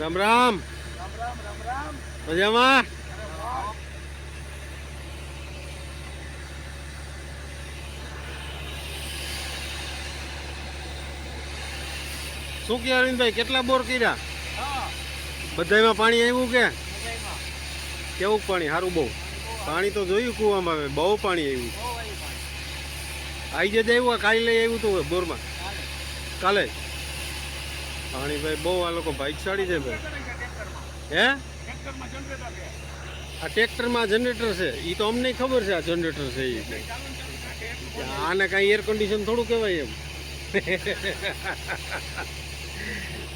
રામ રામ. મજામાં? શું કે અરવિંદભાઈ, કેટલા બોર કર્યા? બધાયમાં પાણી આવ્યું કે? કેવું પાણી? સારું બહુ. પાણી તો જોયું કૂવામાં આવે બહુ પાણી આવ્યું. આવી જ આવ્યું કાલે આવ્યું હતું બોરમાં. કાલે? પાણી ભાઈ બહુ આ લોકો ભાઈશાળી છે ભાઈ. હે? આ ટ્રેક્ટરમાં જનરેટર છે. એ તો અમને ખબર છે આ જનરેટર છે એ આને કાંઈ એર કન્ડિશન થોડું કહેવાય એમ.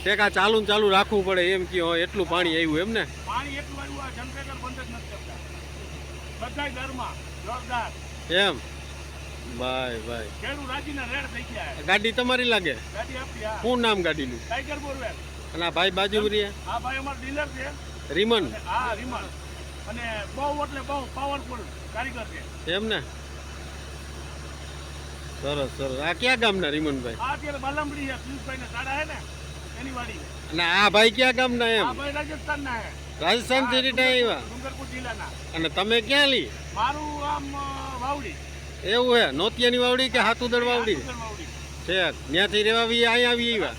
ટેક આ ચાલુ ચાલુ રાખવું પડે એમ કે હો, એટલું પાણી આવ્યું એમ ને? પાણી એટલું આવ્યું આ જનરેટર બંધ જ નથી કરતા બધાય ઘરમાં જોરદાર. એમ. ભાઈ ભાઈ. ખેડૂત રાજીના રેડ થઈ ગયા ગાડી તમારી લાગે? ગાડી આપી હા. શું નામ ગાડીનું? ટાઈગર બોરવેલ અને આ ભાઈ બાજુ રહ્યા આ ભાઈ અમારો ડીલર છે. રીમન? હા રીમન. અને બહુ એટલે બહુ પાવરફુલ કારીગર છે. એમ ને? સરસ સરસ. આ ક્યાં ગામના રીમનભાઈ? આ અત્યારે બાલામડી છે પિયુષભાઈ ને સાડા હે ને એની વાડી અને આ ભાઈ ક્યાં ગામના એમ? આ ભાઈ રાજસ્થાન ના રાજસ્થાનથી રિટાયર આવ્યા? ડુંગરપુર જિલ્લાના. અને તમે ક્યાં લી? મારું આમ વાવડી. એવું હે નોતિયાની વાવડી કે હાથુદળ વાવડી? છે ત્યાંથી રેવા વી અહીંયા આવી આવ્યા.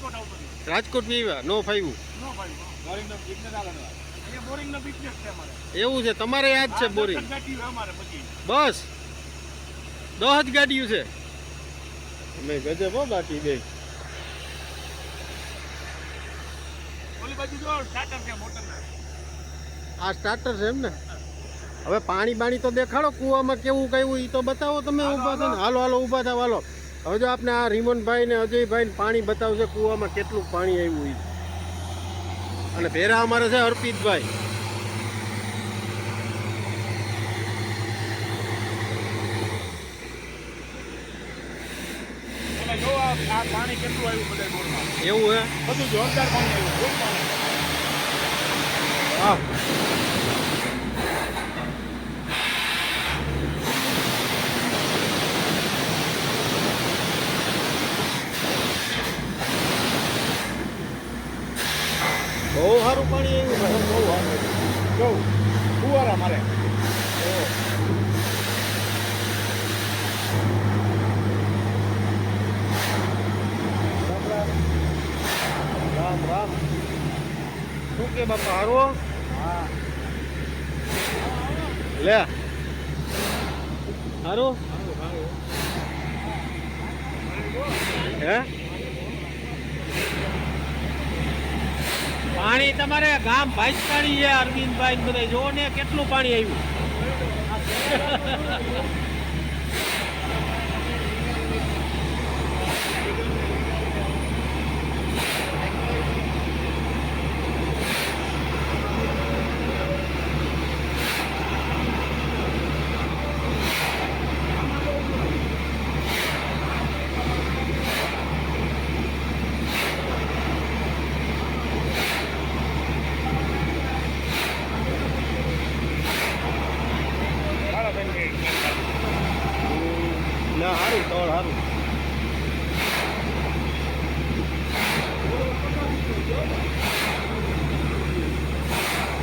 રાજકોટ બી આવ્યા નો ફાવ્યું નો ભાઈ બોરિંગ નો બિઝનેસ અહીંયા બોરિંગ નો બિઝનેસ છે અમારે. એવું છે તમારે યાદ છે આ બોરિંગ જ છે અમારે બસ. દસ જ ગાડીઓ છે. અમે ગજબ હો બાકી બે. આ સ્ટાર્ટર છે એમ ને? હવે પાણી બાણી તો દેખાડો કૂવામાં કેવું કયું એ તો બતાવો તમે ઊભા થો ને. હાલો. હાલો ઊભા થાવ હાલો. હવે જો આપણે આ રીમનભાઈ ને અજયભાઈ ને પાણી બતાવશે કૂવામાં કેટલું પાણી આવ્યું એ અને ભેરા અમારે છે અર્પિતભાઈ. આ આ પાણી કેટલું આવ્યું બધા બોરમાં એવું હે? બધું જોરદાર પાણી આવ્યું હા બહુ સારું પાણી આવ્યું. બહુ સારું જો, ફુવારા મારે. રામ રામ. શું કે બાપા, હારો હા? લે. હારો? હે? પાણી તમારે ગામ ભાઈસકાળી છે અરવિંદભાઈ બધા. જોવો ને કેટલું પાણી આવ્યું.